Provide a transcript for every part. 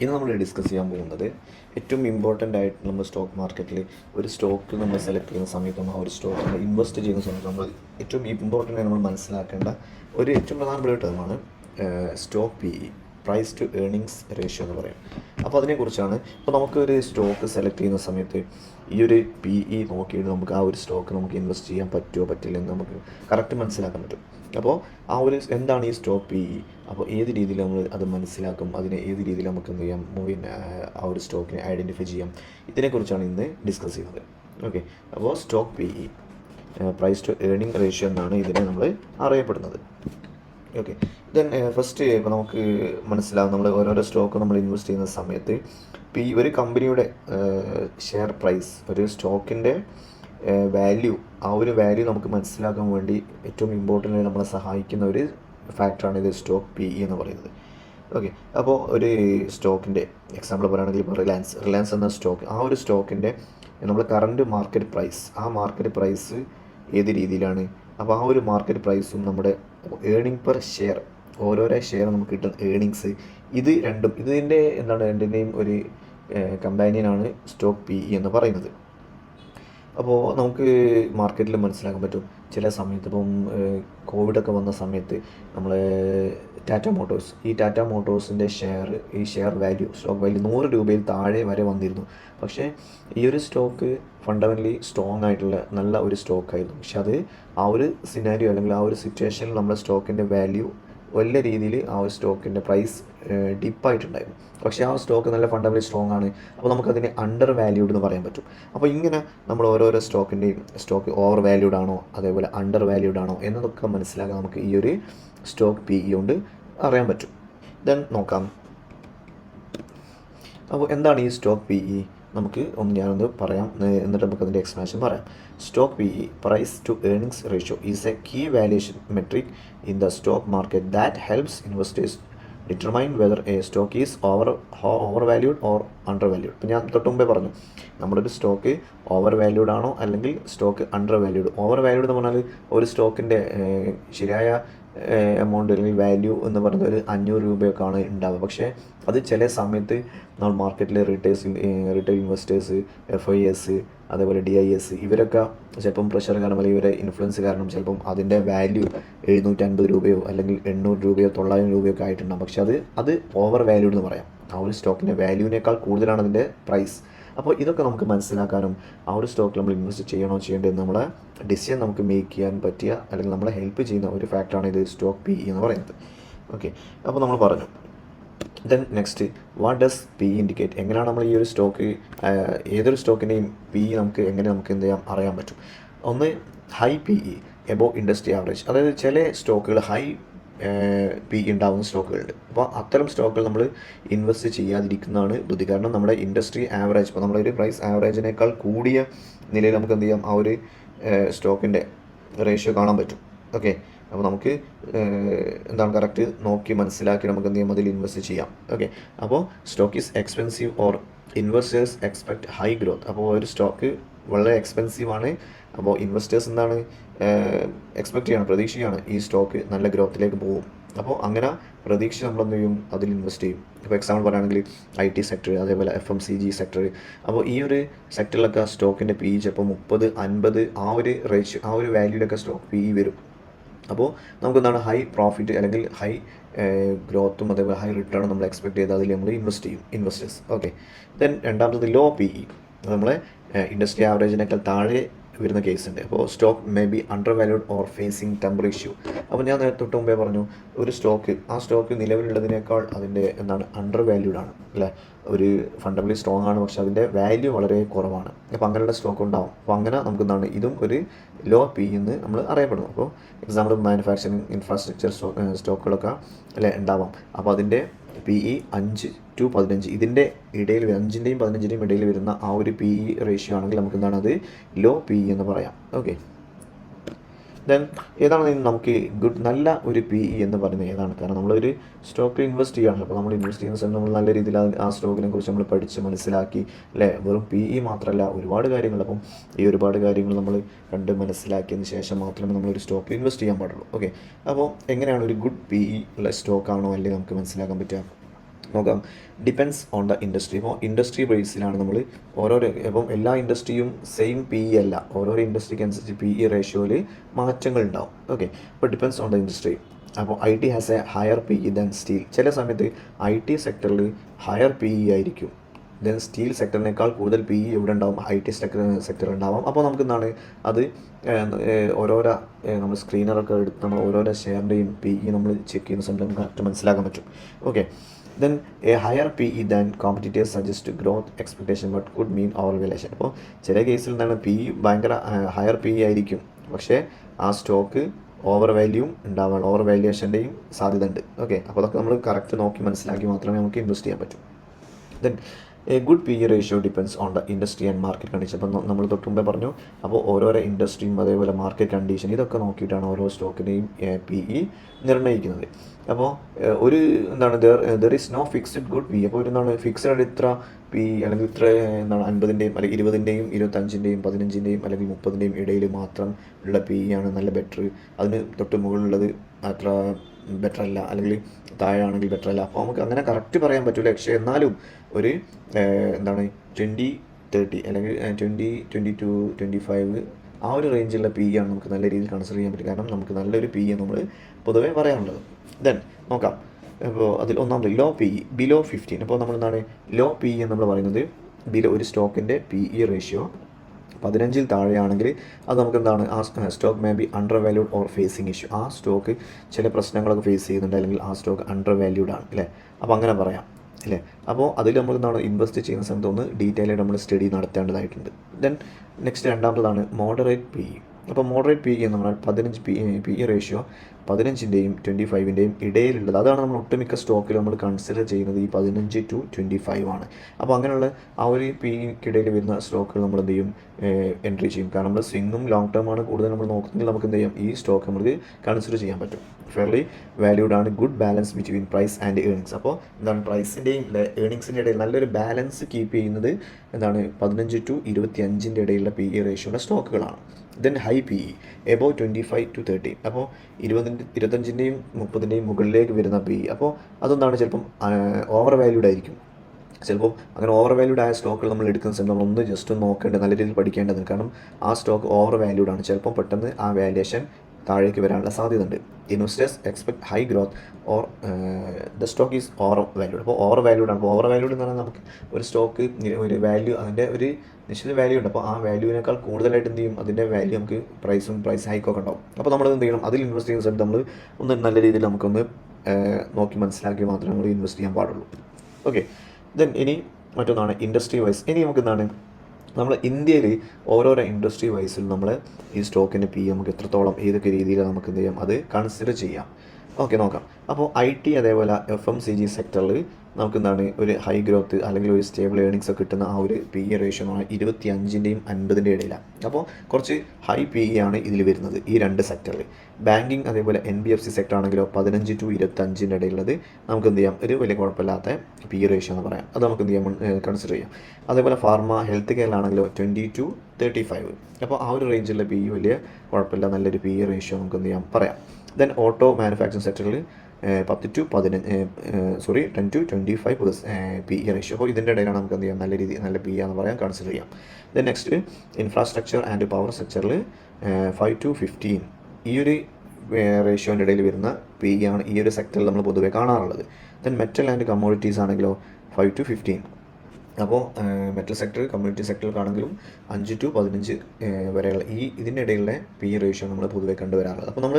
ഇന്ന് നമ്മൾ ഡിസ്കസ് ചെയ്യാൻ പോകുന്നത് ഏറ്റവും ഇമ്പോർട്ടന്റ് ആയിട്ട് നമ്മൾ സ്റ്റോക്ക് മാർക്കറ്റിൽ ഒരു സ്റ്റോക്ക് നമ്മൾ സെലക്ട് ചെയ്യുന്ന സമയത്ത് നമ്മൾ ആ ഒരു സ്റ്റോക്ക് നമ്മൾ ഇൻവെസ്റ്റ് ചെയ്യുന്ന സമയത്ത് നമ്മൾ ഏറ്റവും ഇമ്പോർട്ടന്റ് ആയി നമ്മൾ മനസ്സിലാക്കേണ്ട ഒരു ഏറ്റവും പ്രധാനപ്പെട്ട ടേമാണ് stock P E price to earnings ratio എന്ന് പറയും. അപ്പോൾ അതിനെക്കുറിച്ചാണ് ഇപ്പോൾ നമുക്ക് ഒരു സ്റ്റോക്ക് സെലക്ട് ചെയ്യുന്ന സമയത്ത് ഈ ഒരു പി ഇ നോക്കിയിട്ട് നമുക്ക് ആ ഒരു സ്റ്റോക്ക് നമുക്ക് ഇൻവെസ്റ്റ് ചെയ്യാൻ പറ്റുമോ പറ്റില്ല എന്ന് നമുക്ക് കറക്റ്റ് മനസ്സിലാക്കാൻ പറ്റും. അപ്പോൾ ആ ഒരു എന്താണ് ഈ സ്റ്റോക്ക് പി ഇ അപ്പോൾ ഏത് രീതിയിൽ നമ്മൾ അത് മനസ്സിലാക്കും? അതിനെ ഏത് രീതിയിൽ നമുക്ക് എന്ത് ചെയ്യാം? മൂവിനെ ആ ഒരു സ്റ്റോക്കിനെ ഐഡന്റിഫൈ ചെയ്യാം. ഇതിനെക്കുറിച്ചാണ് ഇന്ന് ഡിസ്കസ് ചെയ്യുന്നത്. ഓക്കെ അപ്പോൾ stock P E price to earning ratio എന്നാണ് ഇതിനെ നമ്മൾ അറിയപ്പെടുന്നത്. ഓക്കെ ദെൻ ഫസ്റ്റ് ഇപ്പോൾ നമുക്ക് മനസ്സിലാവും നമ്മൾ ഓരോരോ സ്റ്റോക്ക് നമ്മൾ ഇൻവെസ്റ്റ് ചെയ്യുന്ന സമയത്ത് ഇപ്പോൾ ഈ ഒരു കമ്പനിയുടെ ഷെയർ പ്രൈസ് ഒരു സ്റ്റോക്കിന്റെ വാല്യൂ ആ ഒരു വാല്യൂ നമുക്ക് മനസ്സിലാക്കാൻ വേണ്ടി ഏറ്റവും ഇമ്പോർട്ടന്റ് ആയി നമ്മളെ സഹായിക്കുന്ന ഒരു ഫാക്ടറാണ് ഇത് സ്റ്റോക്ക് പി ഇ എന്ന് പറയുന്നത്. ഓക്കെ അപ്പോൾ ഒരു സ്റ്റോക്കിന്റെ എക്സാമ്പിൾ പറയുകയാണെങ്കിൽ ഇപ്പോൾ റിലയൻസ് റിലയൻസ് എന്ന സ്റ്റോക്ക് ആ ഒരു സ്റ്റോക്കിന്റെ നമ്മൾ കറണ്ട് മാർക്കറ്റ് പ്രൈസ് ആ മാർക്കറ്റ് പ്രൈസ് ഏത് രീതിയിലാണ്? അപ്പോൾ ആ ഒരു മാർക്കറ്റ് പ്രൈസും നമ്മുടെ ഏണിംഗ് പെർ ഷെയർ ഓരോരോ ഷെയർ നമുക്ക് കിട്ടുന്ന ഏണിങ്സ് ഇത് രണ്ടും ഇതിന്റെ എന്താണ് രണ്ടിന്റെയും ഒരു കമ്പാനിയനാണ് സ്റ്റോക്ക് പി എന്ന് പറയുന്നത്. അപ്പോൾ നമുക്ക് മാർക്കറ്റിൽ മനസ്സിലാക്കാൻ പറ്റും. ചില സമയത്ത് ഇപ്പം കോവിഡൊക്കെ വന്ന സമയത്ത് നമ്മൾ ടാറ്റ മോട്ടോഴ്സ് ഈ ടാറ്റ മോട്ടോഴ്സിന്റെ ഷെയർ ഈ ഷെയർ വാല്യൂ സ്റ്റോക്ക് വാല്യൂ നൂറ് രൂപയിൽ താഴെ വരെ വന്നിരുന്നു. പക്ഷേ ഈ ഒരു സ്റ്റോക്ക് ഫണ്ടമെന്റലി സ്ട്രോങ് ആയിട്ടുള്ള നല്ല ഒരു സ്റ്റോക്കായിരുന്നു പക്ഷെ അത് ആ ഒരു സിനാരിയോ അല്ലെങ്കിൽ ആ ഒരു സിറ്റുവേഷനിൽ നമ്മുടെ സ്റ്റോക്കിന്റെ വാല്യൂ വലിയ രീതിയിൽ ആ ഒരു സ്റ്റോക്കിന്റെ പ്രൈസ് ഡിപ്പായിട്ടുണ്ടായിരുന്നു. പക്ഷേ ആ സ്റ്റോക്ക് നല്ല ഫണ്ടമെന്റലി സ്ട്രോങ് ആണ്. അപ്പോൾ നമുക്കതിനെ അണ്ടർ വാല്യൂഡ് എന്ന് പറയാൻ പറ്റും. അപ്പോൾ ഇങ്ങനെ നമ്മൾ ഓരോരോ സ്റ്റോക്കിന്റെയും സ്റ്റോക്ക് ഓവർ വാല്യൂഡ് ആണോ അതേപോലെ അണ്ടർ വാല്യൂഡ് ആണോ എന്നതൊക്കെ മനസ്സിലാക്കാൻ നമുക്ക് ഈ ഒരു സ്റ്റോക്ക് പി ഇ കൊണ്ട് അറിയാൻ പറ്റും. ദെൻ നോക്കാം. അപ്പോൾ എന്താണ് ഈ സ്റ്റോക്ക് പി ഇ നമുക്ക് ഒന്ന് ഞാനൊന്ന് പറയാം. എന്നിട്ട് നമുക്കതിന്റെ എക്സ്പ്ലനേഷൻ പറയാം. Stock P E price to earnings ratio is a key valuation metric in the stock market that helps investors determine whether a stock is over over valued or under valued ഇപ്പം ഞാൻ തൊട്ട് മുമ്പേ പറഞ്ഞു നമ്മളൊരു stock over valued ആണോ അല്ലെങ്കിൽ stock under valued over valued എന്ന് പറഞ്ഞാൽ ഒരു സ്റ്റോക്കിന്റെ ശരിയായ എമൗണ്ട് അല്ലെങ്കിൽ വാല്യൂ എന്ന് പറയുന്നത് ഒരു അഞ്ഞൂറ് രൂപയൊക്കെ ആണ് ഉണ്ടാവുക. പക്ഷേ അത് ചില സമയത്ത് നമ്മൾ മാർക്കറ്റിലെ retails retail investors F I S അതേപോലെ ഡി ഐ എസ് ഇവരൊക്കെ ചിലപ്പം പ്രഷർ കാരണം അല്ലെങ്കിൽ ഇവരെ ഇൻഫ്ലുവൻസ് കാരണം ചിലപ്പം അതിന്റെ വാല്യൂ എഴുന്നൂറ്റി അൻപത് രൂപയോ അല്ലെങ്കിൽ എണ്ണൂറ് രൂപയോ തൊള്ളായിരം രൂപയൊക്കെ ആയിട്ടുണ്ടാകും പക്ഷേ അത് അത് ഓവർ വാല്യൂഡ് എന്ന് പറയാം. ആ ഒരു സ്റ്റോക്കിന്റെ വാല്യൂവിനേക്കാൾ കൂടുതലാണ് അതിന്റെ പ്രൈസ് അപ്പോൾ ഇതൊക്കെ നമുക്ക് മനസ്സിലാക്കാനും ആ ഒരു സ്റ്റോക്കിൽ നമ്മൾ ഇൻവെസ്റ്റ് ചെയ്യണോ ചെയ്യേണ്ടത് നമ്മളെ ഡിസിഷൻ നമുക്ക് മേക്ക് ചെയ്യാൻ പറ്റിയ അല്ലെങ്കിൽ നമ്മളെ ഹെൽപ്പ് ചെയ്യുന്ന ഒരു ഫാക്ടറാണ് ഇത് സ്റ്റോക്ക് പി എന്ന് പറയുന്നത്. ഓക്കെ അപ്പോൾ നമ്മൾ പറഞ്ഞു. Then next what does P indicate എങ്ങനെയാണ് നമ്മൾ ഈ ഒരു സ്റ്റോക്ക് ഏതൊരു സ്റ്റോക്കിന്റെയും പി നമുക്ക് എങ്ങനെ നമുക്ക് എന്ത് ചെയ്യാം അറിയാൻ പറ്റും. ഒന്ന് high P E above industry average അതായത് ചില സ്റ്റോക്കുകൾ ഹൈ പി ഉണ്ടാകുന്ന സ്റ്റോക്കുകളുണ്ട്. അപ്പോൾ അത്തരം സ്റ്റോക്കുകൾ നമ്മൾ ഇൻവെസ്റ്റ് ചെയ്യാതിരിക്കുന്നതാണ് ബുദ്ധി. കാരണം നമ്മുടെ ഇൻഡസ്ട്രി ആവറേജ് ഇപ്പോൾ നമ്മളൊരു പ്രൈസ് ആവറേജിനേക്കാൾ കൂടിയ നിലയിൽ നമുക്ക് എന്ത് ചെയ്യാം? ആ ഒരു സ്റ്റോക്കിന്റെ റേഷ്യോ കാണാൻ പറ്റും. ഓക്കെ? അപ്പോൾ നമുക്ക് എന്താണ് കറക്റ്റ് നോക്കി മനസ്സിലാക്കി നമുക്ക് എന്ത് ചെയ്യാം? അതിൽ ഇൻവെസ്റ്റ് ചെയ്യാം. ഓക്കെ? അപ്പോൾ stock is expensive or investors expect high growth. അപ്പോൾ ഒരു സ്റ്റോക്ക് വളരെ എക്സ്പെൻസീവ് ആണ്. അപ്പോൾ ഇൻവെസ്റ്റേഴ്സ് എന്താണ്? എക്സ്പെക്ട് ചെയ്യണം പ്രതീക്ഷിക്കുകയാണ് ഈ സ്റ്റോക്ക് നല്ല ഗ്രോത്തിലേക്ക് പോകും. അപ്പോൾ അങ്ങനെ പ്രതീക്ഷ നമ്മൾ എന്ത് ചെയ്യും? അതിൽ ഇൻവെസ്റ്റ് ചെയ്യും. ഇപ്പോൾ എക്സാമ്പിൾ പറയുകയാണെങ്കിൽ ഐ ടി സെക്ടർ അതേപോലെ F M C G sector അപ്പോൾ ഈ ഒരു സെക്ടറിലൊക്കെ സ്റ്റോക്കിന്റെ പി ചിലപ്പോൾ മുപ്പത് അൻപത് ആ ഒരു റേഷ്യോ ആ ഒരു വാല്യൂലൊക്കെ സ്റ്റോക്ക് പി വരും. അപ്പോൾ നമുക്ക് എന്താണ് ഹൈ പ്രോഫിറ്റ് അല്ലെങ്കിൽ ഹൈ ഗ്രോത്തും അതേപോലെ ഹൈ റിട്ടേണും നമ്മൾ എക്സ്പെക്ട് ചെയ്ത് അതിൽ നമ്മൾ ഇൻവെസ്റ്റ് ചെയ്യും ഇൻവെസ്റ്റേഴ്സ് ഓക്കെ ദെൻ രണ്ടാമത്തത് ലോ പി ഇ നമ്മളെ ഇൻഡസ്ട്രി ആവറേജിനേക്കാൾ താഴെ വരുന്ന കേസ് ഉണ്ട് അപ്പോൾ stock may be under valued or facing temper issue അപ്പോൾ ഞാൻ നേരത്തെ തൊട്ട് മുമ്പേ പറഞ്ഞു ഒരു സ്റ്റോക്ക് ആ സ്റ്റോക്ക് നിലവിലുള്ളതിനേക്കാൾ അതിന്റെ എന്താണ് അണ്ടർ വാല്യൂഡ് ആണ്. അല്ലേ? ഒരു ഫണ്ടമെന്റലി സ്ട്രോങ് ആണ്. പക്ഷേ അതിന്റെ വാല്യൂ വളരെ കുറവാണ്. അപ്പോൾ അങ്ങനെയുള്ള സ്റ്റോക്ക് ഉണ്ടാവും. അപ്പോൾ അങ്ങനെ നമുക്ക് എന്താണ് ഇതും ഒരു ലോ പി എന്ന് നമ്മൾ അറിയപ്പെടുന്നു. അപ്പോൾ എക്സാമ്പിൾ മാനുഫാക്ചറിങ് ഇൻഫ്രാസ്ട്രക്ചർ സ്റ്റോക്കുകളൊക്കെ അല്ലേ ഉണ്ടാവാം. അപ്പോൾ അതിന്റെ പി ഇ അഞ്ച് ടു പതിനഞ്ച് ഇതിന്റെ ഇടയിൽ അഞ്ചിന്റെയും പതിനഞ്ചിന്റെയും ഇടയിൽ വരുന്ന ആ ഒരു പി ഇ റേഷ്യോ ആണെങ്കിൽ നമുക്ക് എന്താണ് അത് ലോ പി ഇ എന്ന് പറയാം. ഓക്കെ ദെൻ ഏതാണ് നമുക്ക് ഗുഡ് നല്ല ഒരു പി ഇ എന്ന് പറയുന്നത് ഏതാണ്? കാരണം നമ്മളൊരു സ്റ്റോക്ക് ഇൻവെസ്റ്റ് ചെയ്യുകയാണ് അപ്പോൾ നമ്മൾ ഇൻവെസ്റ്റ് ചെയ്യുന്ന സമയത്ത് നമ്മൾ നല്ല രീതിയിൽ ആ സ്റ്റോക്കിനെ കുറിച്ച് നമ്മൾ പഠിച്ച് മനസ്സിലാക്കി അല്ലേ? വെറും പി ഇ മാത്രമല്ല ഒരുപാട് കാര്യങ്ങൾ. അപ്പം ഈ ഒരുപാട് കാര്യങ്ങൾ നമ്മൾ കണ്ട് മനസ്സിലാക്കിയതിന് ശേഷം മാത്രമേ നമ്മളൊരു സ്റ്റോക്ക് ഇൻവെസ്റ്റ് ചെയ്യാൻ പാടുള്ളൂ. ഓക്കെ അപ്പോൾ എങ്ങനെയാണ് ഒരു ഗുഡ് പി ഇ ഉള്ള സ്റ്റോക്കാണോ അല്ലെങ്കിൽ നമുക്ക് മനസ്സിലാക്കാൻ പറ്റുക? നോക്കാം ഡിപ്പെൻസ് ഓൺ ദ ഇൻഡസ്ട്രി ഇപ്പോൾ ഇൻഡസ്ട്രി ബേസിലാണ് നമ്മൾ ഓരോ ഇപ്പം എല്ലാ ഇൻഡസ്ട്രിയും സെയിം പി ഇ അല്ല. ഓരോ ഇൻഡസ്ട്രിക്ക് അനുസരിച്ച് പി ഇ റേഷ്യോയിൽ മാറ്റങ്ങൾ ഉണ്ടാവും. ഓക്കെ അപ്പോൾ ഡിപ്പെൻസ് ഓൺ ദ ഇൻഡസ്ട്രി അപ്പോൾ I T has a higher P E than steel ചില സമയത്ത് ഐ ടി സെക്ടറിൽ ഹയർ പി ഇ ആയിരിക്കും. ദെൻ സ്റ്റീൽ സെക്ടറിനേക്കാൾ കൂടുതൽ പി ഇ ഇവിടെ ഉണ്ടാവും. ഐ ടി സെക്ടർ സെക്ടർ ഉണ്ടാവാം. അപ്പോൾ നമുക്ക് എന്താണ്? അത് ഓരോരോ നമ്മൾ സ്ക്രീനറൊക്കെ എടുത്ത് നമ്മൾ ഓരോരോ ഷെയറിന്റെയും പി ഇ നമ്മൾ ചെക്ക് ചെയ്യുന്ന സമയത്ത് നമുക്ക് കറക്റ്റ് മനസ്സിലാക്കാൻ പറ്റും. Okay then a higher P E than competitive suggest growth expectation but could mean over relation അപ്പോൾ ചില കേസിൽ എന്താണ് പി ഇ ഭയങ്കര ഹയർ പി ഇ ആയിരിക്കും. പക്ഷേ ആ സ്റ്റോക്ക് ഓവർ വാല്യൂ ഉണ്ടാവാൻ ഓവർ വാല്യുവേഷന്റെയും സാധ്യത ഉണ്ട് ഓക്കെ അപ്പോൾ അതൊക്കെ നമ്മൾ കറക്റ്റ് നോക്കി മനസ്സിലാക്കി മാത്രമേ നമുക്ക് ഇൻവെസ്റ്റ് ചെയ്യാൻ പറ്റൂ. Then a good P E ratio depends on the industry and market condition അപ്പം നമ്മൾ തൊട്ട് മുമ്പേ പറഞ്ഞു അപ്പോൾ ഓരോരോ ഇൻഡസ്ട്രിയും അതേപോലെ മാർക്കറ്റ് കണ്ടീഷൻ ഇതൊക്കെ നോക്കിയിട്ടാണ് ഓരോ സ്റ്റോക്കിന്റെയും പി ഇ നിർണയിക്കുന്നത്. അപ്പോൾ ഒരു എന്താണ് there is no fixed good P അപ്പോൾ എന്താണ് ഫിക്സഡ് ഇത്ര പി അല്ലെങ്കിൽ ഇത്ര എന്താണ് അൻപതിന്റെയും അല്ലെങ്കിൽ ഇരുപതിന്റെയും ഇരുപത്തഞ്ചിന്റെയും പതിനഞ്ചിന്റെയും അല്ലെങ്കിൽ മുപ്പതിന്റെയും ഇടയിൽ മാത്രം ഉള്ള പി ആണ് നല്ല ബെറ്റർ അതിന് തൊട്ട് മുകളിലുള്ളത് അത്ര ബെറ്റർ അല്ല. അല്ലെങ്കിൽ താഴെയാണെങ്കിൽ ബെറ്റർ അല്ല. അപ്പോൾ നമുക്ക് അങ്ങനെ കറക്റ്റ് പറയാൻ പറ്റില്ല പക്ഷേ എന്നാലും ഒരു എന്താണ് ട്വന്റി തേർട്ടി അല്ലെങ്കിൽ twenty twenty two twenty five ആ ഒരു റേഞ്ചിലുള്ള പി ആണ് നമുക്ക് നല്ല രീതിയിൽ കൺസിഡർ ചെയ്യാൻ പറ്റും. കാരണം നമുക്ക് നല്ലൊരു പി നമ്മൾ പൊതുവേ പറയാനുള്ളത്. ദെൻ നോക്കാം. അപ്പോൾ അതിൽ ഒന്നാമത് ലോ പി ബിലോ ഫിഫ്റ്റീൻ അപ്പോൾ നമ്മൾ എന്താണ്? ലോ പി എന്ന് നമ്മൾ പറയുന്നത് ബിലോ ഒരു സ്റ്റോക്കിന്റെ പി ഇ റേഷ്യോ പതിനഞ്ചിൽ താഴെയാണെങ്കിൽ അത് നമുക്ക് എന്താണ്? ആ stock may be under valued or facing issue ആ സ്റ്റോക്ക് ചില പ്രശ്നങ്ങളൊക്കെ ഫേസ് ചെയ്യുന്നുണ്ട് അല്ലെങ്കിൽ ആ സ്റ്റോക്ക് അണ്ടർ വാല്യൂഡ് ആണ് അല്ലേ? അപ്പോൾ അങ്ങനെ പറയാം അല്ലേ? അപ്പോൾ അതിൽ നമ്മൾ എന്താണ്? ഇൻവെസ്റ്റ് ചെയ്യുന്ന സമയത്ത് ഒന്ന് ഡീറ്റെയിൽ ആയിട്ട് നമ്മൾ സ്റ്റഡി നടത്തേണ്ടതായിട്ടുണ്ട്. ദെൻ നെക്സ്റ്റ് രണ്ടാമത്തതാണ് മോഡറേറ്റ് പി ഇ അപ്പോൾ മോഡറേറ്റ് പി ഇ എന്ന് പറഞ്ഞാൽ പതിനഞ്ച് പി പി ഇ റേഷ്യോ പതിനഞ്ചിന്റെയും ട്വന്റി ഫൈവിന്റെയും ഇടയിലുള്ളത്. അതാണ് നമ്മൾ ഒട്ടുമിക്ക സ്റ്റോക്കിൽ നമ്മൾ കൺസിഡർ ചെയ്യുന്നത് ഈ പതിനഞ്ച് ടു ട്വന്റി ഫൈവ് ആണ്. അപ്പോൾ അങ്ങനെയുള്ള ആ ഒരു പി ഇക്കിടയിൽ വരുന്ന സ്റ്റോക്കുകൾ നമ്മൾ എന്ത് ചെയ്യും? എൻട്രി ചെയ്യും. കാരണം നമ്മൾ സ്വിങ്ങും ലോങ് ടേം ആണ് കൂടുതൽ നമ്മൾ നോക്കുന്നെങ്കിൽ നമുക്ക് എന്ത് ചെയ്യാം? ഈ സ്റ്റോക്ക് നമുക്ക് കൺസിഡർ ചെയ്യാൻ പറ്റും. ഫെയർലി വാല്യൂഡ് ആണ്. Good balance between price and earnings അപ്പോൾ എന്താണ് പ്രൈസിന്റെയും ഏണിങ്സിന്റെ ഇടയിൽ നല്ലൊരു ബാലൻസ് കീപ്പ് ചെയ്യുന്നത്? എന്താണ്? പതിനഞ്ച് ടു ഇരുപത്തി അഞ്ചിന്റെ ഇടയിലുള്ള പി ഇ റേഷ്യോയുടെ സ്റ്റോക്കുകളാണ് then high P E above twenty five to thirty അപ്പോൾ ഇരുപതിന്റെ ഇരുപത്തഞ്ചിന്റെയും മുപ്പതിന്റെയും മുകളിലേക്ക് വരുന്ന പി ഇ അപ്പോൾ അതൊന്നാണ് ചിലപ്പം ഓവർ വാല്യൂഡ് ആയിരിക്കും. ചിലപ്പോൾ അങ്ങനെ ഓവർ വാല്യൂഡ് ആയ സ്റ്റോക്കുകൾ നമ്മൾ എടുക്കുന്ന സമയത്ത് നമ്മൾ ഒന്ന് ജസ്റ്റ് ഒന്ന് നോക്കേണ്ടത് നല്ല രീതിയിൽ പഠിക്കേണ്ടത് കാരണം ആ സ്റ്റോക്ക് ഓവർ വാല്യൂഡ് ആണ്. ചിലപ്പോൾ പെട്ടെന്ന് ആ വാല്യുവേഷൻ താഴേക്ക് വരാനുള്ള സാധ്യത ഉണ്ട് investors expect high growth or the stock is over valued അപ്പോൾ ഓവർ വാല്യൂഡ് ആണ്. അപ്പോൾ ഓവർ വാല്യൂഡ് എന്ന് പറഞ്ഞാൽ നമുക്ക് ഒരു സ്റ്റോക്ക് ഒരു വാല്യൂ അതിന്റെ ഒരു നിശ്ചിത വാല്യൂ ഉണ്ട്. അപ്പോൾ ആ വാല്യൂവിനേക്കാൾ കൂടുതലായിട്ട് എന്ത് ചെയ്യും? അതിന്റെ വാല്യൂ നമുക്ക് പ്രൈസും പ്രൈസ് ഹൈക്കൊക്കെ ഉണ്ടാവും. അപ്പോൾ നമ്മൾ എന്ത് ചെയ്യണം? അതിൽ ഇൻവെസ്റ്റ് ചെയ്യുന്ന സമയത്ത് നമ്മൾ ഒന്ന് നല്ല രീതിയിൽ നമുക്കൊന്ന് നോക്കി മനസ്സിലാക്കി മാത്രമേ നമ്മൾ ഇൻവെസ്റ്റ് ചെയ്യാൻ പാടുള്ളൂ. ഓക്കെ ദെൻ ഇനി മറ്റൊന്നാണ് ഇൻഡസ്ട്രി വൈസ് ഇനി നമുക്ക് എന്താണ് നമ്മൾ ഇന്ത്യയിൽ ഓരോരോ ഇൻഡസ്ട്രി വൈസിൽ നമ്മൾ ഈ സ്റ്റോക്കിന്റെ പി നമുക്ക് എത്രത്തോളം ഏതൊക്കെ രീതിയിൽ നമുക്ക് എന്ത് ചെയ്യാം? അത് കൺസിഡർ ചെയ്യാം. ഓക്കെ നോക്കാം. അപ്പോൾ ഐ ടി അതേപോലെ എഫ് എം സി ജി സെക്ടറിൽ നമുക്ക് എന്താണ് ഒരു ഹൈ ഗ്രോത്ത് അല്ലെങ്കിൽ ഒരു സ്റ്റേബിൾ ഏണിങ്സ് ഒക്കെ കിട്ടുന്ന ആ ഒരു പി ഇ റേഷ്യോ ആണ് ഇരുപത്തി അഞ്ചിന്റെയും അൻപതിന്റെ ഇടയിലാണ്. അപ്പോൾ കുറച്ച് ഹൈ പി ഇ ആണ് ഇതിൽ വരുന്നത് ഈ രണ്ട് സെക്ടറിൽ ബാങ്കിങ് അതേപോലെ N B F C sector ആണെങ്കിലോ പതിനഞ്ച് ടു ഇരുപത്തഞ്ചിന്റെ ഇടയിലുള്ളത് നമുക്ക് എന്ത് ചെയ്യാം? ഒരു വലിയ കുഴപ്പമില്ലാത്ത പി ഇ റേഷ്യോ എന്ന് പറയാം. അത് നമുക്ക് എന്ത് ചെയ്യാം? കൺസിഡർ ചെയ്യാം. അതേപോലെ ഫാർമ ഹെൽത്ത് കെയറിലാണെങ്കിലോ ട്വന്റി ടു തേർട്ടി ഫൈവ് അപ്പോൾ ആ ഒരു റേഞ്ചിലുള്ള പി ഇ വലിയ കുഴപ്പമില്ല. നല്ലൊരു പി ഇ റേഷ്യോ നമുക്ക് എന്ത് ചെയ്യാം? പറയാം. ദെൻ ഓട്ടോ മാനുഫാക്ചറിങ് സെക്ടറിൽ പത്ത് ടു പതിനഞ്ച് sorry ten to twenty five plus P E ratio അപ്പോൾ ഇതിന്റെ ഇടയിലാണ് നമുക്ക് എന്ത് ചെയ്യാം? നല്ല രീതി നല്ല പി എന്ന് പറയാൻ കൺസിഡർ ചെയ്യാം. Then next infrastructure and power സെക്ടറിൽ ഫൈവ് ടു ഫിഫ്റ്റീൻ ഈ ഒരു റേഷ്യോന്റെ ഇടയിൽ വരുന്ന പി ആണ് ഈ ഒരു സെക്ടറിൽ നമ്മൾ പൊതുവെ കാണാറുള്ളത്. ദെൻ മെറ്റൽ ആൻഡ് കമ്മോഡിറ്റീസ് ആണെങ്കിലോ ഫൈവ് ടു ഫിഫ്റ്റീൻ അപ്പോൾ മെറ്റൽ സെക്ടർ കമ്മ്യൂണിറ്റി സെക്ടറിലാണെങ്കിലും അഞ്ച് ടു പതിനഞ്ച് വരെയുള്ള ഈ ഇതിന്റെ ഇടയിലുള്ള പി റേഷ്യോ നമ്മൾ പൊതുവെ കണ്ടുവരാറുള്ളത്. അപ്പോൾ നമ്മൾ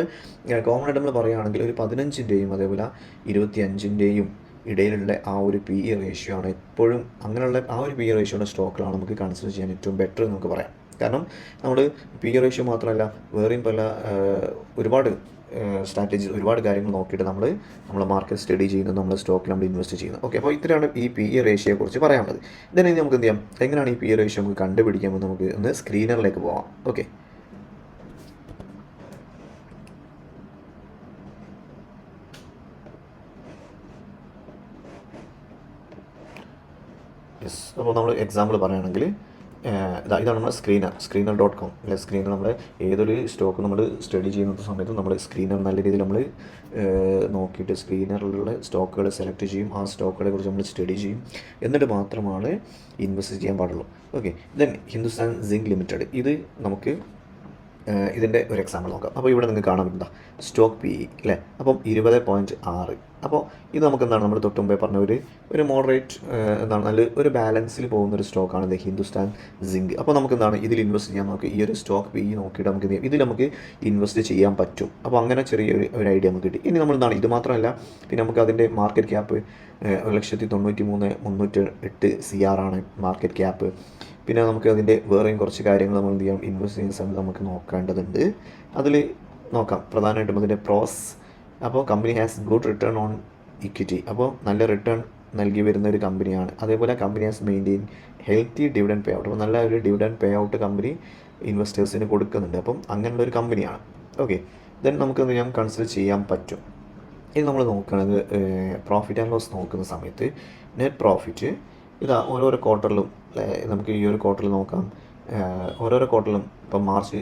കോമൺ ആയിട്ട് നമ്മൾ പറയുകയാണെങ്കിൽ ഒരു പതിനഞ്ചിന്റെയും അതേപോലെ ഇരുപത്തി അഞ്ചിന്റെയും ഇടയിലുള്ള ആ ഒരു പി ഇ റേഷ്യോ ആണ് എപ്പോഴും അങ്ങനെയുള്ള ആ ഒരു പി ഇ റേഷ്യോയുടെ സ്റ്റോക്കിലാണ് നമുക്ക് കൺസിഡർ ചെയ്യാൻ ഏറ്റവും ബെറ്റർ എന്ന് നമുക്ക് പറയാം. കാരണം നമ്മൾ പി ഇ റേഷ്യോ മാത്രമല്ല വേറെയും പല ഒരുപാട് സ്ട്രാറ്റജി ഒരുപാട് കാര്യങ്ങൾ നോക്കിയിട്ട് നമ്മൾ നമ്മൾ മാർക്കറ്റ് സ്റ്റഡി ചെയ്യുന്നത് നമ്മൾ സ്റ്റോക്കിൽ നമ്മൾ ഇൻവെസ്റ്റ് ചെയ്യുന്നത് ഓക്കെ അപ്പോൾ ഇത്രയാണ് ഈ പി ഇ റേഷ്യയെക്കുറിച്ച് പറയാനുള്ളത്. ഇതിനെ നമുക്ക് എന്ത് ചെയ്യാം? എങ്ങനെയാണ് ഈ പി ഇ റേഷ്യോ നമുക്ക് കണ്ടുപിടിക്കാമെന്ന് നമുക്ക് ഒന്ന് സ്ക്രീനറിലേക്ക് പോകാം ഓക്കെ യെസ് അപ്പോൾ നമ്മൾ എക്സാമ്പിൾ പറയുകയാണെങ്കിൽ ഇതാ ഇതാണ് നമ്മുടെ സ്ക്രീനർ സ്ക്രീനർ ഡോട്ട് കോം അല്ലെ? സ്ക്രീനർ നമ്മുടെ ഏതൊരു സ്റ്റോക്ക് നമ്മൾ സ്റ്റഡി ചെയ്യുന്ന സമയത്ത് നമ്മൾ സ്ക്രീനർ നല്ല രീതിയിൽ നമ്മൾ നോക്കിയിട്ട് സ്ക്രീനറിലുള്ള സ്റ്റോക്കുകൾ സെലക്ട് ചെയ്യും. ആ സ്റ്റോക്കുകളെ കുറിച്ച് നമ്മൾ സ്റ്റഡി ചെയ്യും. എന്നിട്ട് മാത്രമാണ് ഇൻവെസ്റ്റ് ചെയ്യാൻ പാടുള്ളൂ. Okay then Hindustan zinc limited ഇത് നമുക്ക് ഇതിന്റെ ഒരു എക്സാമ്പിൾ നോക്കാം. അപ്പോൾ ഇവിടെ നിങ്ങൾക്ക് കാണാൻ പറ്റുന്ന സ്റ്റോക്ക് പി അല്ലേ അപ്പം ഇരുപത് പോയിന്റ് ആറ്. അപ്പോൾ ഇത് നമുക്ക് എന്താണ് നമ്മൾ തൊട്ട് മുമ്പേ പറഞ്ഞ ഒരു ഒരു മോഡറേറ്റ് എന്താണ്? നല്ല ഒരു ബാലൻസിൽ പോകുന്ന ഒരു സ്റ്റോക്കാണ് ഇത് ഹിന്ദുസ്ഥാൻ സിങ്ക് അപ്പോൾ നമുക്ക് എന്താണ് ഇതിൽ ഇൻവെസ്റ്റ് ചെയ്യാൻ നമുക്ക് ഈ ഒരു സ്റ്റോക്ക് പി നോക്കിയിട്ട് നമുക്ക്. ഇതിൽ നമുക്ക് ഇൻവെസ്റ്റ് ചെയ്യാൻ പറ്റും. അപ്പോൾ അങ്ങനെ ചെറിയൊരു ഒരു ഐഡിയ നമുക്ക് കിട്ടി. ഇനി നമ്മൾ എന്താണ് ഇത് മാത്രമല്ല പിന്നെ നമുക്ക് അതിന്റെ മാർക്കറ്റ് ക്യാപ്പ് ഒരു ലക്ഷത്തി തൊണ്ണൂറ്റി മൂന്ന് മുന്നൂറ്റി എട്ട് സി ആർ ആണ് മാർക്കറ്റ് ക്യാപ്പ് പിന്നെ നമുക്ക് അതിന്റെ വേറെയും കുറച്ച് കാര്യങ്ങൾ നമ്മൾ എന്ത് ചെയ്യാം? ഇൻവെസ്റ്റ് ചെയ്യുന്ന സമയത്ത് നമുക്ക് നോക്കേണ്ടതുണ്ട്. അതിൽ നോക്കാം. പ്രധാനമായിട്ടും അതിന്റെ പ്രോസ് അപ്പോൾ company has good return on equity അപ്പോൾ നല്ല റിട്ടേൺ നൽകി വരുന്ന ഒരു കമ്പനിയാണ് അതേപോലെ company has maintain healthy dividend payout അപ്പോൾ നല്ല ഒരു ഡിവിഡൻ പേ ഔട്ട് കമ്പനി ഇൻവെസ്റ്റേഴ്സിന് കൊടുക്കുന്നുണ്ട്. അപ്പം അങ്ങനെയുള്ള ഒരു കമ്പനിയാണ് ഓക്കെ ദെൻ നമുക്ക് എന്ത് ചെയ്യാം? കൺസിഡർ ചെയ്യാൻ പറ്റും. ഇത് നമ്മൾ നോക്കുന്നത് പ്രോഫിറ്റ് ആൻഡ് ലോസ് നോക്കുന്ന സമയത്ത് നെറ്റ് പ്രോഫിറ്റ് ഇതാ ഓരോരോ ക്വാർട്ടറിലും നമുക്ക് ഈ ഒരു ക്വാർട്ടറിൽ നോക്കാം. ഓരോരോ ക്വാർട്ടറിലും ഇപ്പം മാർച്ച്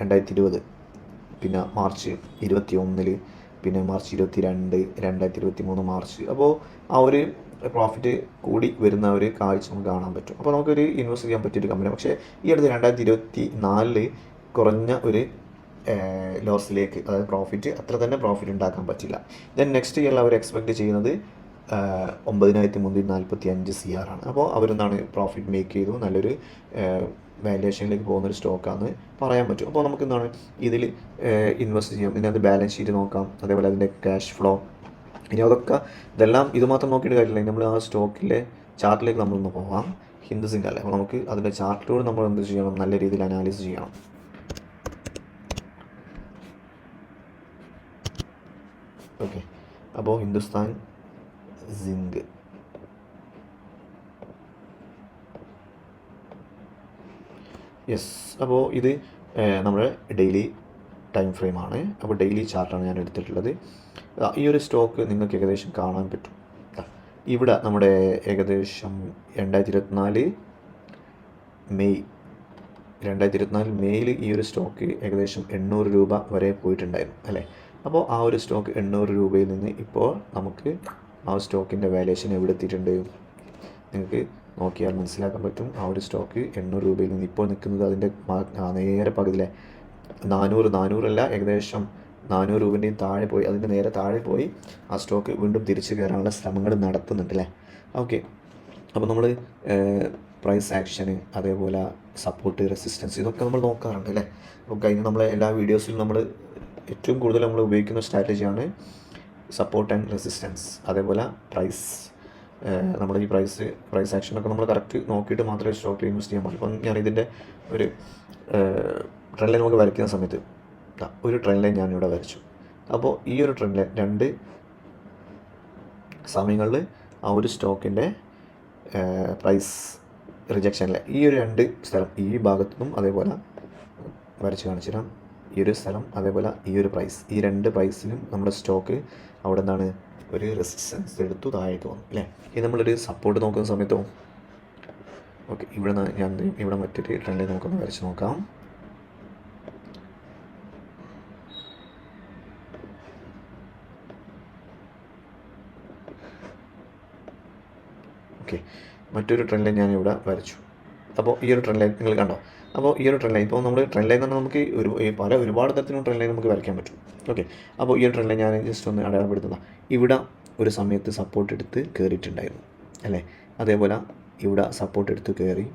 രണ്ടായിരത്തി ഇരുപത് പിന്നെ മാർച്ച് ഇരുപത്തി ഒന്നിൽ പിന്നെ മാർച്ച് ഇരുപത്തി രണ്ട് രണ്ടായിരത്തി ഇരുപത്തി മൂന്ന് മാർച്ച്. അപ്പോൾ ആ ഒരു പ്രോഫിറ്റ് കൂടി വരുന്ന ഒരു കാഴ്ച നമുക്ക് കാണാൻ പറ്റും. അപ്പോൾ നമുക്കൊരു ഇൻവെസ്റ്റ് ചെയ്യാൻ പറ്റിയൊരു കമ്പനി പക്ഷേ ഈ അടുത്ത് രണ്ടായിരത്തി ഇരുപത്തി നാലിൽ കുറഞ്ഞ ഒരു ലോസിലേക്ക് അതായത് പ്രോഫിറ്റ് അത്ര തന്നെ പ്രോഫിറ്റ് ഉണ്ടാക്കാൻ പറ്റില്ല. ദെൻ നെക്സ്റ്റ് ഇയറിൽ അവർ എക്സ്പെക്റ്റ് ചെയ്യുന്നത് ഒമ്പതിനായിരത്തി മുന്നൂറ്റി നാൽപ്പത്തി അഞ്ച് സി ആർ ആണ്. അപ്പോൾ അവരെന്താണ് പ്രോഫിറ്റ് മേക്ക് ചെയ്തു? നല്ലൊരു വാല്യുവേഷനിലേക്ക് പോകുന്നൊരു സ്റ്റോക്കാന്ന് പറയാൻ പറ്റും. അപ്പോൾ നമുക്ക് എന്താണ് ഇതിൽ ഇൻവെസ്റ്റ് ചെയ്യാം. ഇതിനകത്ത് ബാലൻസ് ഷീറ്റ് നോക്കാം. അതേപോലെ അതിന്റെ ക്യാഷ് ഫ്ലോ ഇനി അതൊക്കെ ഇതെല്ലാം ഇതുമാത്രം നോക്കിയിട്ട് കാര്യമില്ല. നമ്മൾ ആ സ്റ്റോക്കിലെ ചാർട്ടിലേക്ക് നമ്മളൊന്ന് പോവാം. ഹിന്ദു അല്ലേ? അപ്പോൾ നമുക്ക് അതിന്റെ ചാർട്ടിലൂടെ നമ്മൾ എന്ത് ചെയ്യണം? നല്ല രീതിയിൽ അനാലിസിസ് ചെയ്യണം. ഓക്കെ അപ്പോൾ ഹിന്ദുസ്ഥാൻ സിങ്ക് യെസ് അപ്പോൾ ഇത് നമ്മുടെ ഡെയിലി ടൈം ഫ്രെയിമാണ് അപ്പോൾ ഡെയിലി ചാർട്ടാണ് ഞാൻ എടുത്തിട്ടുള്ളത്. ഈ ഒരു സ്റ്റോക്ക് നിങ്ങൾക്ക് ഏകദേശം കാണാൻ പറ്റും. ഇവിടെ നമ്മുടെ ഏകദേശം രണ്ടായിരത്തി ഇരുപത്തിനാല് മെയ് രണ്ടായിരത്തി ഇരുപത്തിനാല് മെയ്യിൽ ഈ ഒരു സ്റ്റോക്ക് ഏകദേശം എണ്ണൂറ് രൂപ വരെ പോയിട്ടുണ്ടായിരുന്നു അല്ലേ? അപ്പോൾ ആ ഒരു സ്റ്റോക്ക് എണ്ണൂറ് രൂപയിൽ നിന്ന് ഇപ്പോൾ നമുക്ക് ആ സ്റ്റോക്കിന്റെ വാല്യേഷൻ എവിടെ എത്തിയിട്ടുണ്ട്? നിങ്ങൾക്ക് നോക്കിയാൽ മനസ്സിലാക്കാൻ പറ്റും. ആ ഒരു സ്റ്റോക്ക് എണ്ണൂറ് രൂപയിൽ നിന്ന് ഇപ്പോൾ നിൽക്കുന്നത് അതിന്റെ നേരെ പകുതിയിലെ നാനൂറ് നാനൂറല്ല ഏകദേശം നാനൂറ് രൂപന്റെയും താഴെ പോയി. അതിന്റെ നേരെ താഴെ പോയി ആ സ്റ്റോക്ക് വീണ്ടും തിരിച്ചു കയറാനുള്ള ശ്രമങ്ങൾ നടത്തുന്നുണ്ട് അല്ലേ? ഓക്കെ അപ്പോൾ നമ്മൾ പ്രൈസ് ആക്ഷന് അതേപോലെ സപ്പോർട്ട് റെസിസ്റ്റൻസ് ഇതൊക്കെ നമ്മൾ നോക്കാറുണ്ട് അല്ലേ? അപ്പോൾ കഴിഞ്ഞ നമ്മളെ എല്ലാ വീഡിയോസിലും നമ്മൾ ഏറ്റവും കൂടുതൽ നമ്മൾ ഉപയോഗിക്കുന്ന സ്ട്രാറ്റജിയാണ് സപ്പോർട്ട് ആൻഡ് റെസിസ്റ്റൻസ് അതേപോലെ പ്രൈസ് നമ്മൾ ഈ പ്രൈസ് പ്രൈസ് ആക്ഷനൊക്കെ നമ്മൾ കറക്റ്റ് നോക്കിയിട്ട് മാത്രമേ സ്റ്റോക്കിൽ ഇൻവെസ്റ്റ് ചെയ്യാൻ പാടുള്ളൂ ഇപ്പം ഞാൻ ഇതിന്റെ ഒരു ട്രെൻഡ് ലൈൻ നമുക്ക് വരയ്ക്കുന്ന സമയത്ത് ഒരു ട്രെൻഡ് ലൈൻ ഞാനിവിടെ വരച്ചു. അപ്പോൾ ഈ ഒരു ട്രെൻഡ് ലൈൻ രണ്ട് സമയങ്ങളിൽ ആ ഒരു സ്റ്റോക്കിന്റെ പ്രൈസ് റിജക്ഷനിലെ ഈ ഒരു രണ്ട് സ്ഥലം ഈ ഭാഗത്തു നിന്നും അതേപോലെ വരച്ച് കാണിച്ചു തരാം ഈ ഒരു സ്ഥലം അതേപോലെ ഈ ഒരു പ്രൈസ് ഈ രണ്ട് പ്രൈസിലും നമ്മുടെ സ്റ്റോക്ക് അവിടെ നിന്നാണ് ഒരു റെസിസ്റ്റൻസ് എടുത്തു താഴേക്ക് വന്നു അല്ലേ? ഇനി നമ്മളൊരു സപ്പോർട്ട് നോക്കുന്ന സമയത്തോ? ഓക്കെ ഇവിടെ നിന്ന് ഞാൻ ഇവിടെ മറ്റൊരു ട്രെൻഡിൽ നമുക്കൊന്ന് വരച്ച് നോക്കാം. ഓക്കെ മറ്റൊരു ട്രെൻഡ് ഞാനിവിടെ വരച്ചു. അപ്പോൾ ഈ ഒരു ട്രെൻഡ് ലൈൻ നിങ്ങൾ കണ്ടോ? അപ്പോൾ ഈ ഒരു ട്രെൻഡ് ലൈൻ ഇപ്പോൾ നമ്മൾ ട്രെൻഡ് ലൈൻ തന്നെ നമുക്ക് ഒരു പല ഒരുപാട് തരത്തിലും ട്രെൻഡ് ലൈൻ നമുക്ക് വരയ്ക്കാൻ പറ്റും. ഓക്കെ അപ്പോൾ ഈ ഒരു ട്രെൻഡ് ലൈൻ ഞാൻ ജസ്റ്റ് ഒന്ന് അടയാളപ്പെടുത്തുന്ന ഇവിടെ ഒരു സമയത്ത് സപ്പോർട്ട് എടുത്ത് കയറിയിട്ടുണ്ടായിരുന്നു അല്ലേ? അതേപോലെ ഇവിടെ സപ്പോർട്ട് എടുത്ത് കയറി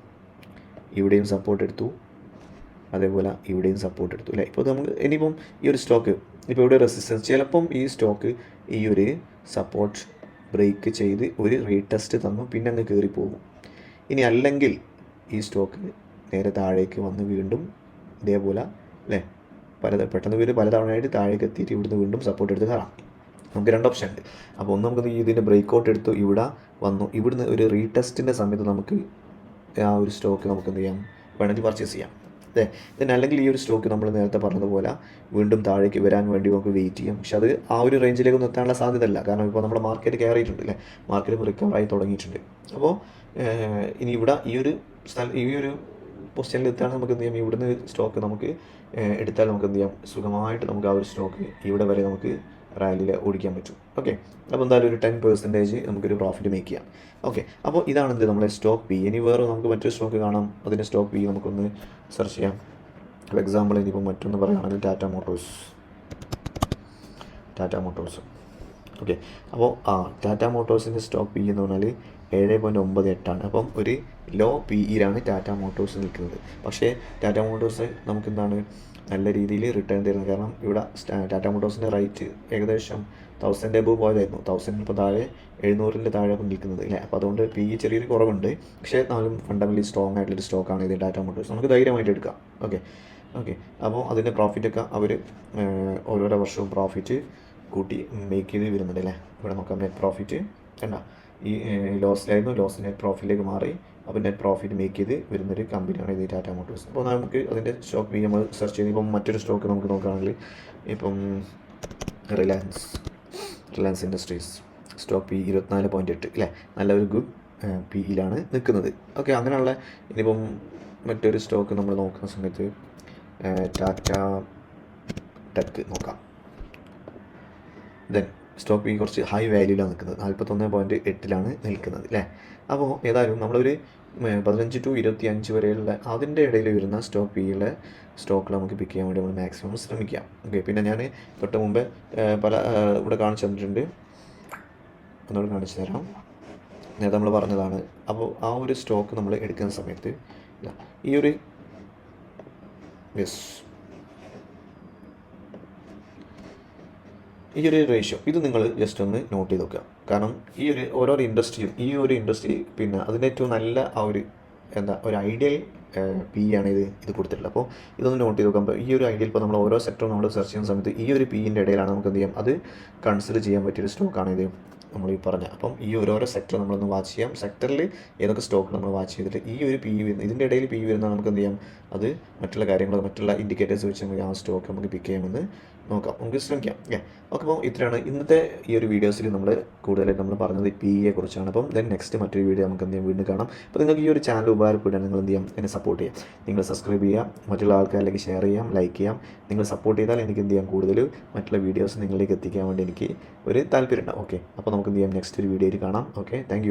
ഇവിടെയും സപ്പോർട്ട് എടുത്തു അതേപോലെ ഇവിടെയും സപ്പോർട്ട് എടുത്തു. അല്ലേ? ഇപ്പോൾ നമുക്ക് ഇനിയിപ്പം ഈ ഒരു സ്റ്റോക്ക് ഇപ്പോൾ ഇവിടെ റെസിസ്റ്റൻസ് ചിലപ്പം ഈ സ്റ്റോക്ക് ഈ ഒരു സപ്പോർട്ട് ബ്രേക്ക് ചെയ്ത് ഒരു റീടെസ്റ്റ് തന്നു പിന്നെ അങ്ങ് കയറി പോകും ഇനി അല്ലെങ്കിൽ ഈ സ്റ്റോക്ക് നേരെ താഴേക്ക് വന്ന് വീണ്ടും ഇതേപോലെ അല്ലേ? പല പെട്ടെന്ന് വീട് പല തവണയായിട്ട് താഴേക്ക് എത്തിയിട്ട് ഇവിടുന്ന് വീണ്ടും സപ്പോർട്ട് എടുത്ത് കയറാം നമുക്ക് രണ്ട് ഓപ്ഷൻ ഉണ്ട്. അപ്പോൾ ഒന്ന് നമുക്ക് ഇതിന്റെ ബ്രേക്ക് ഔട്ട് എടുത്തു ഇവിടെ വന്നു. ഇവിടുന്ന് ഒരു റീടെസ്റ്റിന്റെ സമയത്ത് നമുക്ക് ആ ഒരു സ്റ്റോക്ക് നമുക്ക് എന്ത് ചെയ്യാം? വേണമെങ്കിൽ പർച്ചേസ് ചെയ്യാം. അതെ ദെൻ അല്ലെങ്കിൽ ഈ ഒരു സ്റ്റോക്ക് നമ്മൾ നേരത്തെ പറഞ്ഞതുപോലെ വീണ്ടും താഴേക്ക് വരാൻ വേണ്ടി നമുക്ക് വെയിറ്റ് ചെയ്യാം. പക്ഷെ അത് ആ ഒരു റേഞ്ചിലേക്ക് ഒന്നും എത്താനുള്ള സാധ്യതയില്ല. കാരണം ഇപ്പോൾ നമ്മുടെ മാർക്കറ്റ് കയറിയിട്ടുണ്ട് അല്ലേ? മാർക്കറ്റ് റിക്കവർ ആയി തുടങ്ങിയിട്ടുണ്ട്. അപ്പോൾ ഇനി ഇവിടെ ഈ ഒരു സ്ഥലം ഈ ഒരു പൊസിഷനിൽ എത്തുകയാണെങ്കിൽ നമുക്ക് എന്ത് ചെയ്യാം? ഇവിടുന്ന് സ്റ്റോക്ക് നമുക്ക് എടുത്താൽ നമുക്ക് എന്ത് ചെയ്യാം? സുഖമായിട്ട് നമുക്ക് ആ ഒരു സ്റ്റോക്ക് ഇവിടെ വരെ നമുക്ക് റാലിയിൽ ഓടിക്കാൻ പറ്റും. ഓക്കെ അപ്പോൾ എന്തായാലും ഒരു ടെൻ പെർസെന്റേജ് നമുക്കൊരു പ്രോഫിറ്റ് മേക്ക് ചെയ്യാം. ഓക്കെ അപ്പോൾ ഇതാണ് എന്ത്? നമ്മളെ സ്റ്റോക്ക് പി ഇനി വേറെ നമുക്ക് മറ്റൊരു സ്റ്റോക്ക് കാണാം. അതിന്റെ സ്റ്റോക്ക് പി നമുക്കൊന്ന് സെർച്ച് ചെയ്യാം. ഫോർ എക്സാമ്പിൾ ഇനിയിപ്പോൾ മറ്റൊന്ന് പറയുകയാണെങ്കിൽ Tata motors Tata motors okay അപ്പോൾ ആ ടാറ്റ മോട്ടോഴ്സിന്റെ സ്റ്റോക്ക് പി എന്ന് പറഞ്ഞാൽ ഏഴ് പോയിന്റ് ഒമ്പത് എട്ടാണ്. അപ്പം ഒരു ലോ പി ഇയിലാണ് ടാറ്റ മോട്ടോഴ്സ് നിൽക്കുന്നത്. പക്ഷേ ടാറ്റ മോട്ടോഴ്സ് നമുക്ക് എന്താണ് നല്ല രീതിയിൽ റിട്ടേൺ തരുന്നത്? കാരണം ഇവിടെ ടാറ്റ മോട്ടോഴ്സിന്റെ റേറ്റ് ഏകദേശം തൗസൻഡ് എബോ പോയതായിരുന്നു. തൗസൻഡ് ഇപ്പോൾ താഴെ എഴുന്നൂറിന്റെ താഴെ നിൽക്കുന്നത് അല്ലേ? അപ്പോൾ അതുകൊണ്ട് പി ഇ ചെറിയൊരു കുറവുണ്ട്. പക്ഷേ എന്നാലും ഫണ്ടമെന്റലി സ്ട്രോങ് ആയിട്ടുള്ളൊരു സ്റ്റോക്കാണ് ഇത് ടാറ്റ മോട്ടോഴ്സ് നമുക്ക് ധൈര്യമായിട്ട് എടുക്കാം. ഓക്കെ ഓക്കെ അപ്പോൾ അതിന്റെ പ്രോഫിറ്റൊക്കെ അവർ ഓരോരോ വർഷവും പ്രോഫിറ്റ് കൂട്ടി മേക്ക് ചെയ്ത് വരുന്നുണ്ട് അല്ലേ? ഇവിടെ നോക്കാം നെറ്റ് പ്രോഫിറ്റ് കണ്ട? ഈ ലോസിലായിരുന്നു ലോസ് നെറ്റ് പ്രോഫിറ്റിലേക്ക് മാറി അപ്പോൾ നെറ്റ് പ്രോഫിറ്റ് മേക്ക് ചെയ്ത് വരുന്നൊരു കമ്പനിയാണ് ഇത് ടാറ്റ മോട്ടോഴ്സ് അപ്പോൾ നമുക്ക് അതിന്റെ സ്റ്റോക്ക് വി നമ്മൾ സെർച്ച് ചെയ്ത് ഇപ്പം മറ്റൊരു സ്റ്റോക്ക് നമുക്ക് നോക്കുകയാണെങ്കിൽ ഇപ്പം Reliance Reliance industries stock P ഇരുപത്തിനാല് പോയിന്റ് എട്ട് അല്ലേ? നല്ലൊരു ഗുഡ് പി ഇയിലാണ് നിൽക്കുന്നത്. ഓക്കെ അങ്ങനെയുള്ള ഇനിയിപ്പം മറ്റൊരു സ്റ്റോക്ക് നമ്മൾ നോക്കുന്ന സമയത്ത് ടാറ്റ ടെക്ക് നോക്കാം. ദെൻ സ്റ്റോക്ക് ഈ കുറച്ച് ഹൈ വാല്യൂലാണ് നിൽക്കുന്നത്. നാൽപ്പത്തൊന്ന് പോയിന്റ് എട്ടിലാണ് നിൽക്കുന്നത് അല്ലേ അപ്പോൾ ഏതായാലും നമ്മളൊരു പതിനഞ്ച് ടു ഇരുപത്തി അഞ്ച് വരെയുള്ള അതിന്റെ ഇടയിൽ വരുന്ന സ്റ്റോക്ക് പിയിലെ സ്റ്റോക്കിൽ നമുക്ക് പിക്ക് ചെയ്യാൻ വേണ്ടി നമ്മൾ മാക്സിമം ശ്രമിക്കാം. ഓക്കെ പിന്നെ ഞാൻ തൊട്ട് മുമ്പേ പല ഇവിടെ കാണിച്ചു തന്നിട്ടുണ്ട്. ഒന്നുകൂടെ കാണിച്ചു തരാം. നേരത്തെ നമ്മൾ പറഞ്ഞതാണ്. അപ്പോൾ ആ ഒരു സ്റ്റോക്ക് നമ്മൾ എടുക്കുന്ന സമയത്ത് ഈ ഒരു യെസ് ഈ ഒരു റേഷ്യോ ഇത് നിങ്ങൾ ജസ്റ്റ് ഒന്ന് നോട്ട് ചെയ്ത് നോക്കുക. കാരണം ഈ ഒരു ഓരോ ഇൻഡസ്ട്രിയും ഈ ഒരു ഇൻഡസ്ട്രി പിന്നെ അതിന്റെ ഏറ്റവും നല്ല ആ ഒരു എന്താ ഒരു ഐഡിയൽ പി ആണ് ഇത് ഇത് കൊടുത്തിട്ടുള്ളത്. അപ്പോൾ ഇതൊന്ന് നോട്ട് ചെയ്ത് നോക്കാം ഈ ഒരു ഐഡിയൽ ഇപ്പോൾ നമ്മൾ ഓരോ സെക്ടറും നമ്മൾ സെർച്ച് ചെയ്യുന്ന സമയത്ത് ഈ ഒരു പിന്റെ ഇടയിലാണ് നമുക്ക് എന്ത് ചെയ്യാം? അത് കൺസിഡർ ചെയ്യാൻ പറ്റിയൊരു സ്റ്റോക്കാണ് ഇത് നമ്മൾ ഈ പറഞ്ഞ. അപ്പം ഈ ഓരോരോ സെക്ടർ നമ്മളൊന്ന് വാച്ച് ചെയ്യാം. സെക്ടറിൽ ഏതൊക്കെ സ്റ്റോക്ക് നമ്മൾ വാച്ച് ചെയ്തിട്ട് ഈ ഒരു പി വരുന്ന ഇതിന്റെ ഇടയിൽ പി വരുന്ന നമുക്ക് എന്ത് ചെയ്യാം? അത് മറ്റുള്ള കാര്യങ്ങൾ മറ്റുള്ള ഇൻഡിക്കേറ്റേഴ്സ് വെച്ച് നമുക്ക് ആ സ്റ്റോക്ക് നമുക്ക് പിക്ക് ചെയ്യാമെന്ന് നോക്കാം. നമുക്ക് ശ്രമിക്കാം. ഓക്കെ അപ്പോൾ ഇത്രയാണ് ഇന്നത്തെ ഈ ഒരു വീഡിയോസിൽ നമ്മൾ കൂടുതലായിട്ട് നമ്മൾ പറഞ്ഞത് പി ഇയെ കുറിച്ചാണ്. അപ്പം ദെൻ നെക്സ്റ്റ് മറ്റൊരു വീഡിയോ നമുക്ക് എന്ത് ചെയ്യാം? വീണ്ടും കാണാം. അപ്പോൾ നിങ്ങൾക്ക് ഈ ഒരു ചാനൽ ഉപകാരപ്പെടുക നിങ്ങൾ എന്ത് ചെയ്യാം? എന്നെ സപ്പോർട്ട് ചെയ്യാം. നിങ്ങൾ സബ്സ്ക്രൈബ് ചെയ്യാം. മറ്റുള്ള ആൾക്കാരിലേക്ക് ഷെയർ ചെയ്യാം. ലൈക്ക് ചെയ്യാം. നിങ്ങൾ സപ്പോർട്ട് ചെയ്താൽ എനിക്ക് എന്ത് ചെയ്യാം? കൂടുതൽ മറ്റുള്ള വീഡിയോസ് നിങ്ങളിലേക്ക് എത്തിക്കാൻ വേണ്ടി എനിക്ക് ഒരു താല്പര്യം ഉണ്ടാവും. ഓക്കെ അപ്പോൾ നമുക്ക് എന്ത് ചെയ്യാം? നെക്സ്റ്റ് ഒരു വീഡിയോയിൽ കാണാം. Okay thank